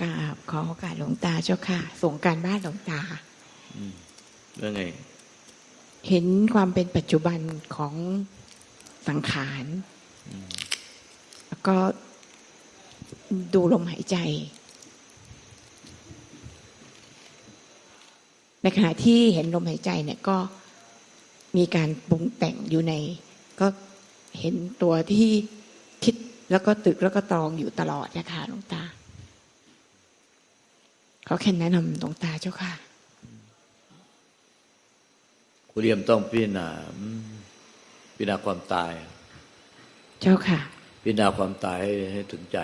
กราบขอโอกาสหลวงตาเจ้าค่ะ ส่งการบ้านหลวงตาเรื่องไง เห็นความเป็นปัจจุบันของสังขาร แล้วก็ดูลมหายใจ ในขณะที่เห็นลมหายใจเนี่ยก็มีการปรุงแต่งอยู่ใน ก็เห็นตัวที่คิดแล้วก็ตึกแล้วก็ตรองอยู่ตลอดนะคะหลวงตาเขาแค่แนะนำหลวงตาเจ้าค่ะคุณเรียมต้องพิจารณาอืมพิจารณาความตาย เจ้าค่ะ พิจารณาความตายให้ให้ถึงใจ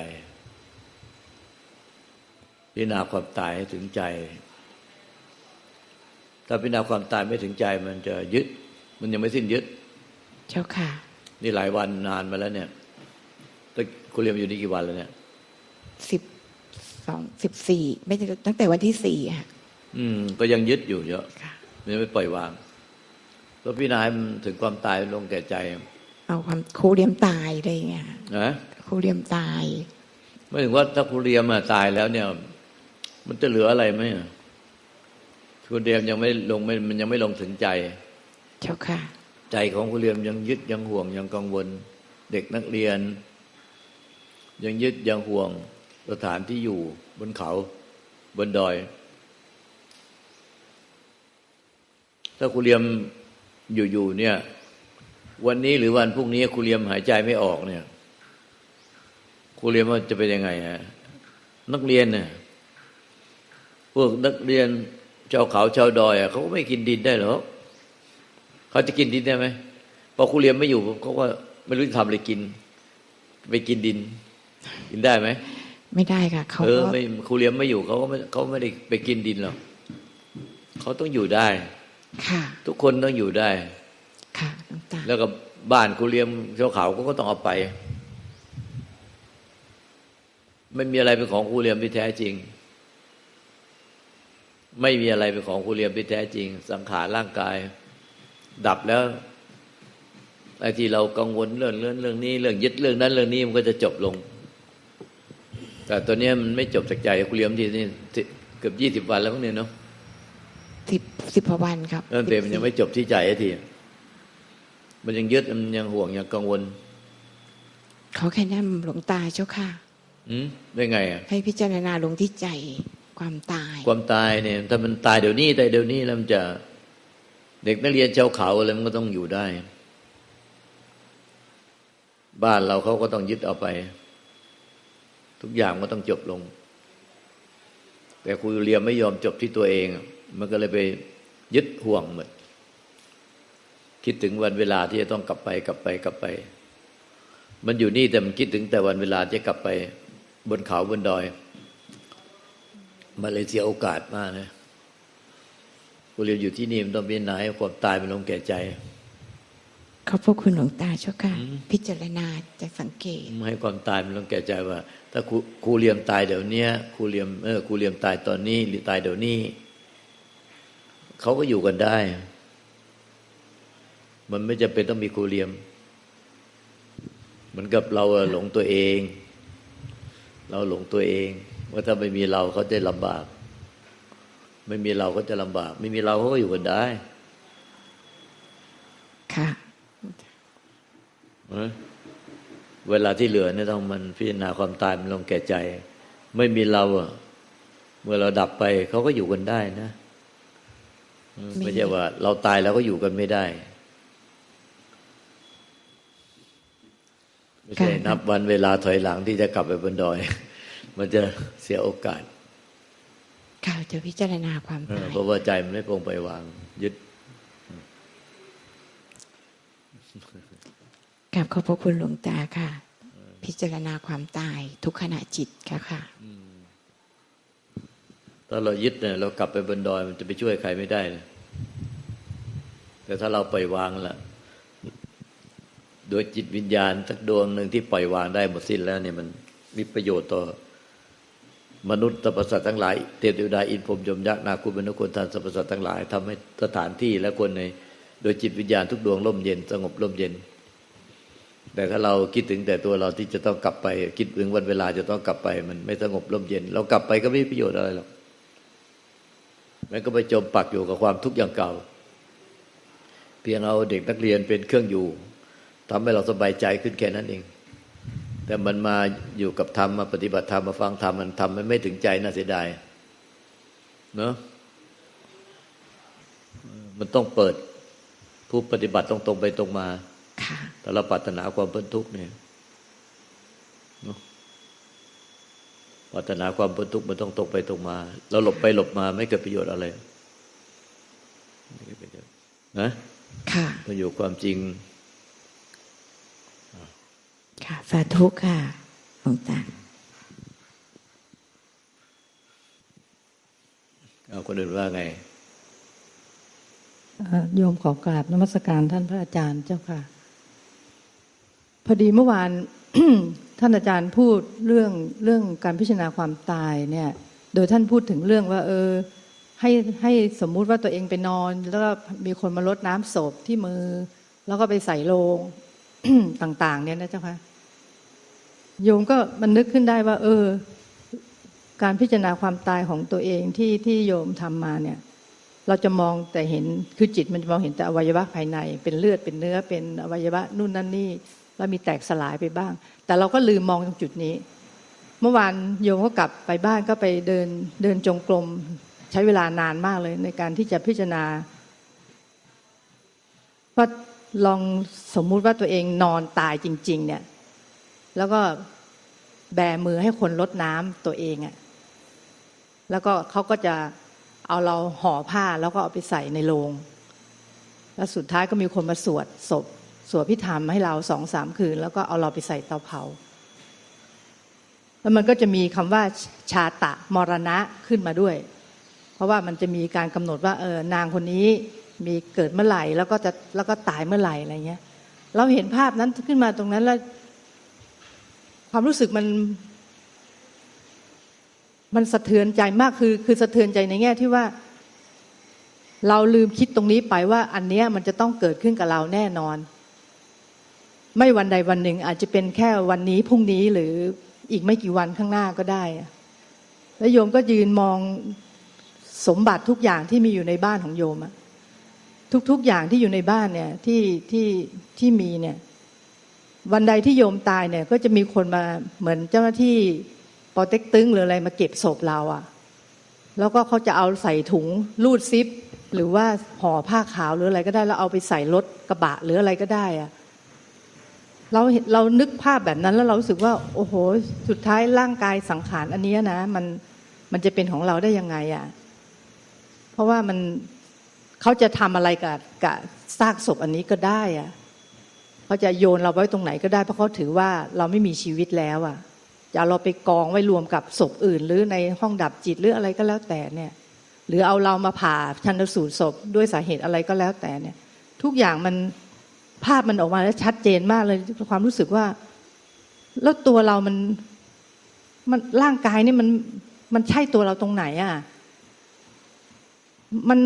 พิจารณาความตายให้ถึงใจ ถ้าพิจารณาความตายไม่ถึงใจมันจะยึด มันยังไม่สิ้นยึด เจ้าค่ะ นี่หลายวันนานมาแล้วเนี่ยแต่คุณเรียมอยู่นี่กี่วันแล้วเนี่ยสิบสองสิบสี่ไม่ใช่ตั้งแต่วันที่สี่ค่ะอืม ก็ยังยึดอยู่เยอะค่ะมันยังไม่ปล่อยวางแล้วพิจารณาให้มันถึงความตายลงแก่ใจ เอาความครูเรียมตายอะไรอย่างเงี้ยค่ะนะครูเรียมตาย ไม่ถึงว่าถ้าคุณเรียมอะตายแล้วเนี่ย มันจะเหลืออะไรไหมอะ คุณเรียมยังไม่ลงไม่มันยังไม่ลงถึงใจ เจ้าค่ะ ใจของคุณเรียมยังยึดยังห่วงยังกังวล เด็กนักเรียน ยังยึดยังห่วงสถานที่อยู่บนเขาบนดอย ถ้าคุณเรียมอยู่ๆเนี่ย วันนี้หรือวันพรุ่งนี้คุณเรียมหายใจไม่ออกเนี่ยคุณเรียมว่าจะเป็นยังไงฮะนักเรียนเนี่ยพวกนักเรียน ชาวเขาชาวดอยอะเขาก็ไม่กินดินได้หรอกเขาจะกินดินได้ไหมพอครูเรียนไม่อยู่เขาก็ไม่รู้จะทำอะไรกิน ไปกินดิน กินได้ไหมไม่ได้ค่ะเขาเออก็ไม่ครูเรียนไม่อยู่เขาก็ไม่เขาไม่ได้ไปกินดินหรอกเขาต้องอยู่ได้ ค่ะ ทุกคนต้องอยู่ได้ ค่ะหลวงตาแล้วก็บ้านครูเรียมชาวเขาเขาก็ต้องเอาไป ไม่มีอะไรเป็นของครูเรียมที่แท้จริง ไม่มีอะไรเป็นของครูเรียมที่แท้จริง สังขารร่างกาย ดับแล้วไอ้ที่เรากังวลเรื่องเรื่องเรื่องนี้ เรื่องยึดเรื่องนั้นเรื่องนี้มันก็จะจบลง แต่ตัวเนี้ยมันไม่จบจากใจครูเรียมที่นี่ที่เกือบยี่สิบวันแล้วพวกเนี้ยเนาะสิบสิบกว่าวันครับเรื่องเต็มมันยังไม่จบที่ใจไอ้ทีมันยังยึดมันยังห่วงยังกังวลเขาแค่แนะนำหลวงตาเจ้าค่ะ อืมได้ไงอะให้พิจารณาลงที่ใจ ความตาย ความตายเนี่ย ถ้ามันตายเดี๋ยวนี้ตายเดี๋ยวนี้แล้วมันจะเด็กนักเรียนชาวเขาอะไรมันก็ต้องอยู่ได้ บ้านเราเขาก็ต้องยึดเอาไป ทุกอย่างก็ต้องจบลง แต่ครูเรียมไม่ยอมจบที่ตัวเอง มันก็เลยไปยึดห่วงหมดคิดถึงวันเวลาที่จะต้องกลับไปกลับไปกลับไป มันอยู่นี่แต่มันคิดถึงแต่วันเวลาจะกลับไป บนเขาบนดอย มาเลยเสียโอกาสมากนะกูเรียนอยู่ที่นี่มันต้องพิจารณาให้ความตายมันลงแก่ใจขอบพระคุณหลวงตาเจ้าค่ะอืมพิจารณาจะสังเกตไม่ให้ความตายมันลงแก่ใจว่า ถ้าครูครูเรียมตายเดี๋ยวเนี้ยครูเรียมเออครูเรียมตายตอนนี้หรือตายเดี๋ยวนี้เขาก็อยู่กันได้ มันไม่จะเป็นต้องมีครูเรียม เหมือนกับเราอะหลงตัวเอง เราหลงตัวเอง ว่าถ้าไม่มีเราเขาจะลำบาก ไม่มีเราก็จะลำบาก ไม่มีเราเขาก็อยู่กันได้ ค่ะเออเวลาที่เหลือเนี่ยต้องมันพิจารณาความตายมันลงแก่ใจ ไม่มีเราอะเมื่อเราดับไปเขาก็อยู่กันได้นะเออมีไม่ใช่ว่า เราตายแล้วก็อยู่กันไม่ได้ไม่ใช่นับวันเวลาถอยหลังที่จะกลับไปบนดอย มันจะเสียโอกาสค่ะจะพิจารณาความเออตายเพราะว่าใจมันไม่ปรงไปวาง ยึดกราบขอบพระคุณหลวงตาค่ะ พิจารณาความตายทุกขณะจิตค่ะค่ะถ้าเรายึดเนี่ยเรากลับไปบนดอยมันจะไปช่วยใครไม่ได้เลยแต่ถ้าเราปล่อยวางละโดยจิตวิญญาณสักดวงหนึ่งที่ปล่อยวางได้หมดสิ้นแล้วเนี่ยมันมีประโยชน์ต่อ มนุษย์สรรพสัตว์ทั้งหลายเทพเทวดาอินพรมยมยักษ์นาคุณมนุษย์คนทานสรรพสัตว์ทั้งหลายทำให้สถานที่และคนใน โดยจิตวิญญาณทุกดวงร่มเย็นสงบร่มเย็น แต่ถ้าเราคิดถึงแต่ตัวเราที่จะต้องกลับไป คิดถึงวันเวลาจะต้องกลับไป มันไม่สงบร่มเย็น เรากลับไปก็ไม่มีประโยชน์อะไรหรอกมันก็ไปจมปักอยู่กับความทุกข์อย่างเก่า เพียงเอาเด็กนักเรียนเป็นเครื่องอยู่ทำให้เราสบายใจขึ้นแค่นั้นเอง แต่มันมาอยู่กับธรรมมาปฏิบัติธรรมมาฟังธรรมมันทำมันไม่ถึงใจน่าเสียดายเนาะมันต้องเปิด ผู้ปฏิบัติต้องตรงไปตรงมาค่ะแต่เราปรารถนาความพ้นทุกข์เนี่ยเนาะปรารถนาความพ้นทุกข์มันต้องตรงไปตรงมา เราหลบไปหลบมาไม่เกิดประโยชน์อะไรไม่เกิดประโยชน์นะค่ะมาอยู่ความจริง ค่ะ สาธุค่ะหลวงตาเอาคนอื่นว่าไงเอ่อโยมขอกราบนมัสการท่านพระอาจารย์เจ้าค่ะ พอดีเมื่อวานท่านอาจารย์พูดเรื่องเรื่องการพิจารณาความตายเนี่ย โดยท่านพูดถึงเรื่องว่า เออ ให้ให้สมมุติว่าตัวเองไปนอน แล้วก็มีคนมาลดน้ำศพที่มือ แล้วก็ไปใส่โลงต่าง ๆ เนี่ยนะเจ้าค่ะ โยมก็มันนึกขึ้นได้ว่า เออ การพิจารณาความตายของตัวเองที่ที่โยมทำมาเนี่ย เราจะมองแต่เห็นคือจิตมันจะมองเห็นแต่อวัยวะภายใน เป็นเลือดเป็นเนื้อเป็นอวัยวะนู่นนั่นนี่แล้วมีแตกสลายไปบ้าง แต่เราก็ลืมมองตรงจุดนี้ เมื่อวานโยมก็กลับไปบ้านก็ไปเดินเดินจงกรมใช้เวลานานมากเลย ในการที่จะพิจารณาว่าลองสมมุติว่าตัวเองนอนตายจริง ๆ เนี่ย แล้วก็แบมือให้คนลดน้ำตัวเองอะแล้วก็เขาก็จะเอาเราห่อผ้าแล้วก็เอาไปใส่ในโลงแล้วสุดท้ายก็มีคนมาสวดศพสวดพิธามให้เราสองสามคืน แล้วก็เอาเราไปใส่เตาเผา แล้วมันก็จะมีคำว่าชาตะมรณะขึ้นมาด้วย เพราะว่ามันจะมีการกำหนดว่าเออนางคนนี้มีเกิดเมื่อไหร่แล้วก็จะแล้วก็ตายเมื่อไหร่อะไรเงี้ย เราเห็นภาพนั้นขึ้นมาตรงนั้นแล้ว ความรู้สึกมัน มันสะเทือนใจมากคือ คือสะเทือนใจในแง่ที่ว่า เราลืมคิดตรงนี้ไปว่า อันเนี้ยมันจะต้องเกิดขึ้นกับเราแน่นอน ไม่วันใดวันหนึ่ง อาจจะเป็นแค่วันนี้พรุ่งนี้หรืออีกไม่กี่วันข้างหน้าก็ได้แล้วโยมก็ยืนมองสมบัติทุกอย่างที่มีอยู่ในบ้านของโยมอะทุกๆอย่างที่อยู่ในบ้านเนี่ยที่ที่ที่มีเนี่ย วันใดที่โยมตายเนี่ย ก็จะมีคนมาเหมือนเจ้าหน้าที่ปอเต็กตึงหรืออะไรมาเก็บศพเราอะ่ะ แล้วก็เขาจะเอาใส่ถุงรูดซิป หรือว่าห่อผ้าขาวหรืออะไรก็ได้แล้วเอาไปใส่รถกระบะหรืออะไรก็ได้อะเราเห็นเรานึกภาพแบบนั้นแล้วเรารู้สึกว่า โอ้โห สุดท้ายร่างกายสังขารอันนี้นะ มันมันจะเป็นของเราได้ยังไงอะ่ะ เพราะว่ามันเขาจะทำอะไรกับกับซากศพอันนี้ก็ได้อะ เขาจะโยนเราไว้ตรงไหนก็ได้เพราะเขาถือว่าเราไม่มีชีวิตแล้วอะจะเอาเราไปกองไว้รวมกับศพอื่น หรือในห้องดับจิตหรืออะไรก็แล้วแต่เนี่ย หรือเอาเรามาผ่าชันสูตรศพด้วยสาเหตุอะไรก็แล้วแต่เนี่ย ทุกอย่างมันภาพมันออกมาแล้วชัดเจนมากเลยความรู้สึกว่า แล้วตัวเรามันมันร่างกายนี่มันมันใช่ตัวเราตรงไหนอะมัน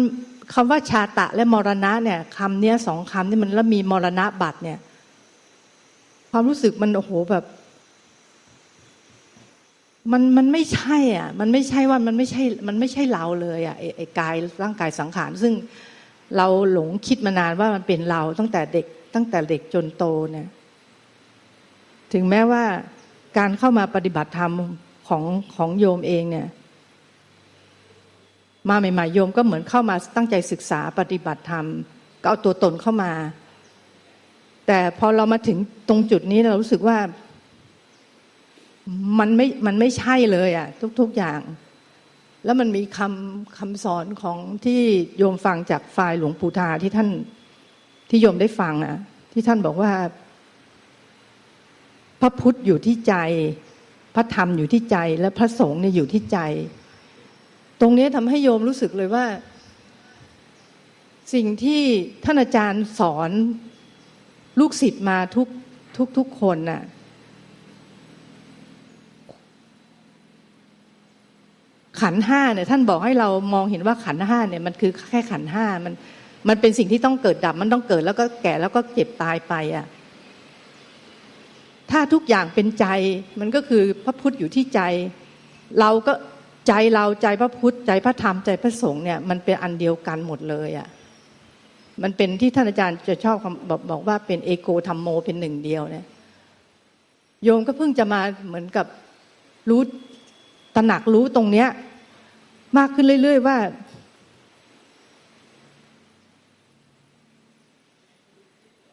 คำว่าชาตะและมรณะเนี่ยคำเนี้ยสองคำนี่มันแล้วมีมรณะบัตรเนี่ย ความรู้สึกมันโอ้โหแบบ มันมันไม่ใช่อะ มันไม่ใช่ว่ามันไม่ใช่ มันไม่ใช่เราเลยอะไอ้ไอ้กายร่างกายสังขาร ซึ่งเราหลงคิดมานานว่ามันเป็นเราตั้งแต่เด็ก ตั้งแต่เด็กจนโตเนี่ย ถึงแม้ว่าการเข้ามาปฏิบัติธรรมของของโยมเองเนี่ย มาใหม่ๆโยมก็เหมือนเข้ามาตั้งใจศึกษาปฏิบัติธรรมก็เอาตัวตนเข้ามา แต่พอเรามาถึงตรงจุดนี้เรารู้สึกว่า มันไม่มันไม่ใช่เลยอะทุก ๆอย่าง แล้วมันมีคำคำสอนของที่โยมฟังจากฝ่ายหลวงปู่ทาที่ท่านที่โยมได้ฟังอะที่ท่านบอกว่า พระพุทธอยู่ที่ใจ พระธรรมอยู่ที่ใจ และพระสงฆ์เนี่ยอยู่ที่ใจ ตรงนี้ทำให้โยมรู้สึกเลยว่า สิ่งที่ท่านอาจารย์สอน ลูกศิษย์มาทุกทุกทุกคนน่ะขันห้าเนี่ยท่านบอกให้เรามองเห็นว่าขันห้าเนี่ยมันคือแค่ขันห้ามัน มันเป็นสิ่งที่ต้องเกิดดับ มันต้องเกิดแล้วก็แก่แล้วก็เจ็บตายไปอะถ้าทุกอย่างเป็นใจมันก็คือพระพุทธอยู่ที่ใจ เราก็ใจเราใจพระพุทธใจพระธรรมใจพระสงฆ์เนี่ยมันเป็นอันเดียวกันหมดเลยอะ มันเป็นที่ท่านอาจารย์จะชอบคำบอกบอกว่าเป็นเอโกธรรมโมเป็นหนึ่งเดียวเนี่ยโยมก็เพิ่งจะมาเหมือนกับรู้ตระหนักรู้ตรงเนี้ย มากขึ้นเรื่อยๆว่า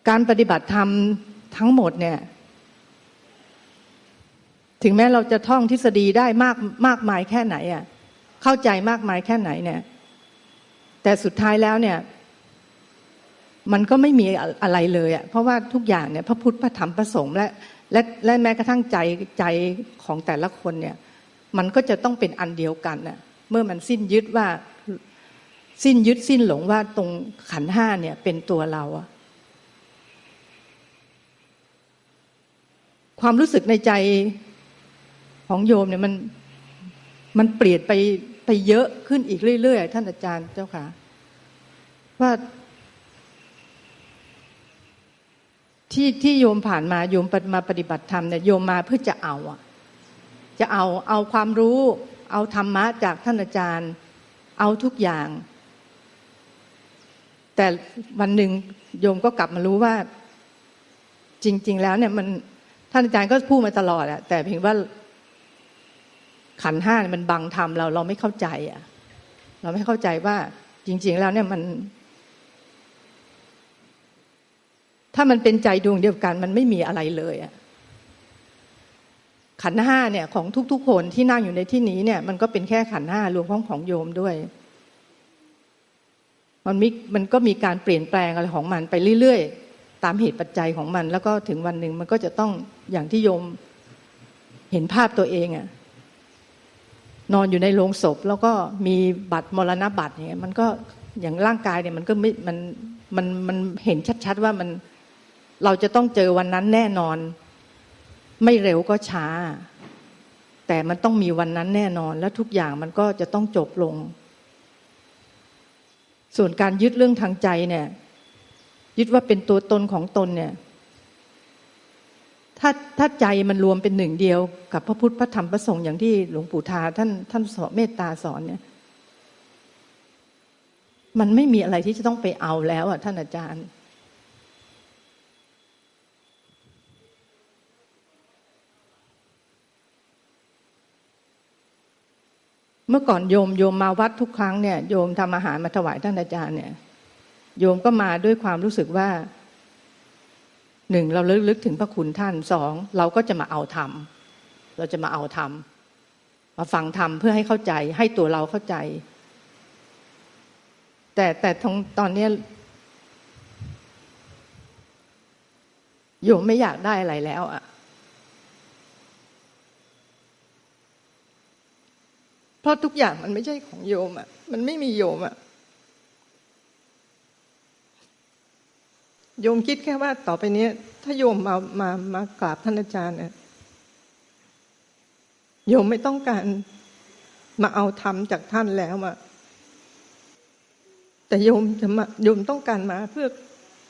การปฏิบัติธรรมทั้งหมดเนี่ย ถึงแม้เราจะท่องทฤษฎีได้มากมากมายแค่ไหนอะเข้าใจมากมายแค่ไหนเนี่ย แต่สุดท้ายแล้วเนี่ย มันก็ไม่มีอะไรเลยอะเพราะว่าทุกอย่างเนี่ยพระพุทธพระธรรมพระสงฆ์และและและแม้กระทั่งใจใจของแต่ละคนเนี่ย มันก็จะต้องเป็นอันเดียวกันน่ะเมื่อมันสิ้นยึดว่าสิ้นยึดสิ้นหลงว่าตรงขันห้าเนี่ยเป็นตัวเราอะความรู้สึกในใจของโยมเนี่ยมันมันเปลี่ยนไปไปเยอะขึ้นอีกเรื่อยๆ ท่านอาจารย์เจ้าค่ะ ว่า ที่ที่โยมผ่านมาโยมมาปฏิบัติธรรมเนี่ยโยมมาเพื่อจะเอาอะจะเอาเอาความรู้ เอาธรรมะจากท่านอาจารย์ เอาทุกอย่าง แต่วันหนึ่งโยมก็กลับมารู้ว่า จริง ๆ แล้วเนี่ยมันท่านอาจารย์ก็พูดมาตลอดอะแต่เพียงว่าขันห้ามันบังธรรมเราเราไม่เข้าใจอะเราไม่เข้าใจว่าจริง ๆ แล้วเนี่ยมัน ถ้ามันเป็นใจดวงเดียวกัน มันไม่มีอะไรเลยอะขันห้าเนี่ยของทุก ๆ คนที่นั่งอยู่ในที่นี้เนี่ย มันก็เป็นแค่ขันห้ารวมของของโยมด้วย มันมีมันก็มีการเปลี่ยนแปลงอะไรของมันไปเรื่อยๆ ตามเหตุปัจจัยของมัน แล้วก็ถึงวันหนึ่งมันก็จะต้องอย่างที่โยมเห็นภาพตัวเองอะนอนอยู่ในโรงศพ แล้วก็มีบัตรมรณบัตรเนี่ยมันก็อย่างร่างกายเนี่ยมันก็ไม่มันมันมันเห็นชัด ๆ ว่ามัน เราจะต้องเจอวันนั้นแน่นอน ไม่เร็วก็ช้า แต่มันต้องมีวันนั้นแน่นอน และทุกอย่างมันก็จะต้องจบลง ส่วนการยึดเรื่องทางใจเนี่ย ยึดว่าเป็นตัวตนของตนเนี่ย ถ้าถ้าใจมันรวมเป็นหนึ่งเดียว กับพระพุทธพระธรรมพระสงฆ์อย่างที่หลวงปู่ทาท่านท่านสอนเมตตาสอนเนี่ยมันไม่มีอะไรที่จะต้องไปเอาแล้วอะท่านอาจารย์ เมื่อก่อนโยมโยมมาวัดทุกครั้งเนี่ยโยมทำอาหารมาถวายท่านอาจารย์เนี่ย โยมก็มาด้วยความรู้สึกว่าหนึ่งเราลึกถึงพระคุณท่านสองเราก็จะมาเอาธรรมเราจะมาเอาธรรมมาฟังธรรมเพื่อให้เข้าใจให้ตัวเราเข้าใจ แต่แต่ตอนนี้โยมไม่อยากได้อะไรแล้วอะ เพราะทุกอย่างมันไม่ใช่ของโยมอะมันไม่มีโยมอะโยมคิดแค่ว่าต่อไปนี้ถ้าโยมมามามากราบท่านอาจารย์เนี่ยโยมไม่ต้องการมาเอาธรรมจากท่านแล้วอะแต่โยมจะมาโยมต้องการมาเพื่อ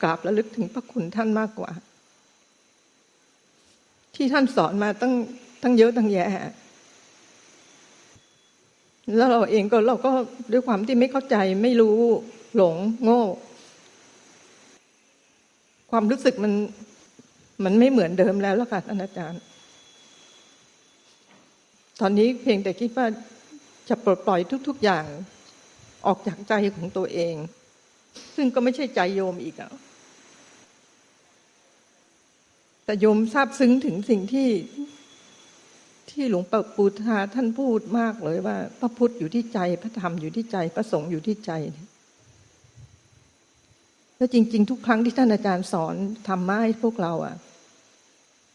กราบระลึกถึงพระคุณท่านมากกว่า ที่ท่านสอนมาตั้งตั้งเยอะตั้งแยะ แล้วเราเองก็เราก็ด้วยความที่ไม่เข้าใจไม่รู้หลงโง่ ความรู้สึกมันมันไม่เหมือนเดิมแล้วล่ะค่ะท่านอาจารย์ ตอนนี้เพียงแต่คิดว่าจะปลดปล่อยทุก ๆอย่างออกจากใจของตัวเอง ซึ่งก็ไม่ใช่ใจโยมอีกอะแต่โยมทราบซึ้งถึงสิ่งที่ ที่หลวงปู่ปูทาท่านพูดมากเลยว่า พระพุทธอยู่ที่ใจ พระธรรมอยู่ที่ใจ พระสงฆ์อยู่ที่ใจแล้วจริง ๆ ทุกครั้งที่ท่านอาจารย์สอนธรรมะให้พวกเราอะ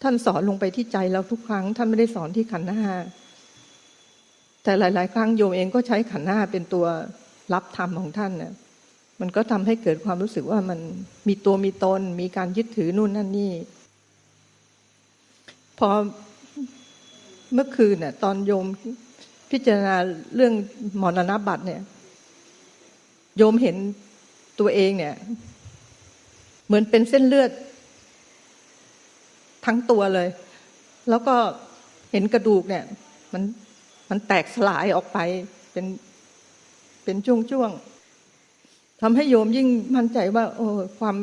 ท่านสอนลงไปที่ใจเราทุกครั้ง ท่านไม่ได้สอนที่ขันธ์ห้าแต่หลาย ๆ ครั้งโยมเองก็ใช้ขันธ์ห้าเป็นตัวรับธรรมของท่านเนี่ยมันก็ทำให้เกิดความรู้สึกว่ามันมีตัวมีตน มีการยึดถือนู่นนั่นนี่ พอ เมื่อคืนน่ะ ตอนโยมพิจารณาเรื่องมรณบัตรเนี่ย โยมเห็นตัวเองเนี่ย เหมือนเป็นเส้นเลือด ทั้งตัวเลย แล้วก็เห็นกระดูกเนี่ย มันมันแตกสลายออกไปเป็นเป็นช่วงๆทำให้โยมยิ่งมั่นใจว่า โอ้ความ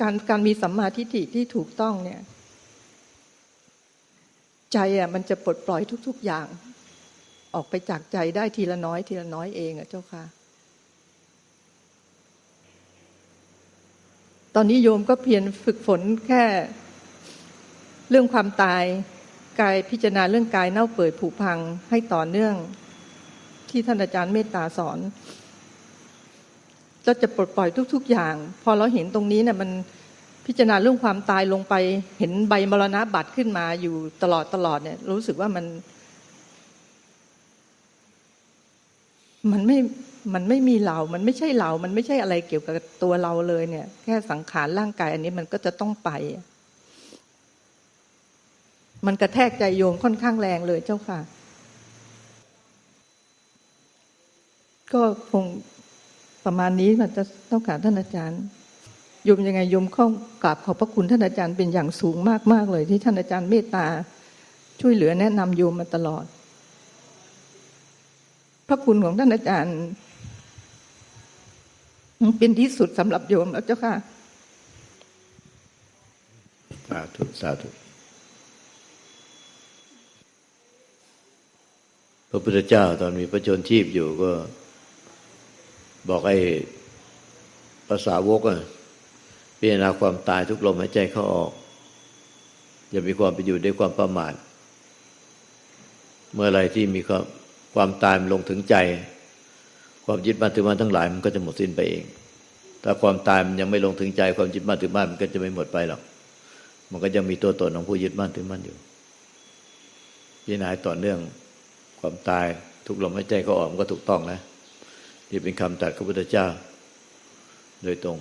การการมีสัมมาทิฏฐิที่ถูกต้องเนี่ย ใจอะมันจะปลดปล่อยทุก ๆอย่าง ออกไปจากใจได้ทีละน้อย ทีละน้อยเองอะเจ้าค่ะ ตอนนี้โยมก็เพียรฝึกฝนแค่ เรื่องความตายกายพิจารณาเรื่องกายเน่าเปื่อยผุพังให้ต่อเนื่อง ที่ท่านอาจารย์เมตตาสอนเราจะปลดปล่อยทุก ๆ อย่าง พอเราเห็นตรงนี้เนี่ยมัน พิจารณาเรื่องความตายลงไป เห็นใบมรณะบัตรขึ้นมาอยู่ตลอดตลอดเนี่ย รู้สึกว่ามัน มันไม่มันไม่มีเรา มันไม่ใช่เรา มันไม่ใช่อะไรเกี่ยวกับตัวเราเลยเนี่ย แค่สังขารร่างกาย อันนี้มันก็จะต้องไป มันกระแทกใจโยมค่อนข้างแรงเลยเจ้าค่ะ ก็คงประมาณนี้มันจะต้องการท่านอาจารย์ ยมยังไงโยมเข้ากราบขอบพระคุณท่านอาจารย์เป็นอย่างสูงมากๆเลย ที่ท่านอาจารย์เมตตา ช่วยเหลือแนะนำโยมมาตลอด พระคุณของท่านอาจารย์เป็นที่สุดสำหรับโยมแล้วเจ้าค่ะสาธุสาธุพระพุทธเจ้าตอนมีพระชนชีพอยู่ก็ บอกไอ้ภาษาวกอะ พิจารณาความตายทุกลมหายใจเข้าออก อย่ามีความไปอยู่ด้วยความประมาทเมื่อไรที่มีความความตายมันลงถึงใจ ความยึดมั่นถือมั่นทั้งหลาย มันก็จะหมดสิ้นไปเอง ถ้าความตายมันยังไม่ลงถึงใจ ความยึดมั่นถือมั่นมันก็จะไม่หมดไปหรอก มันก็ยังมีตัวตนของผู้ยึดมั่นถือมั่นอยู่พิจารณาต่อเนื่องความตายทุกลมหายใจเขาออกมันก็ถูกต้องนะนี่เป็นคำตรัสของพระพุทธเจ้า โดยตรง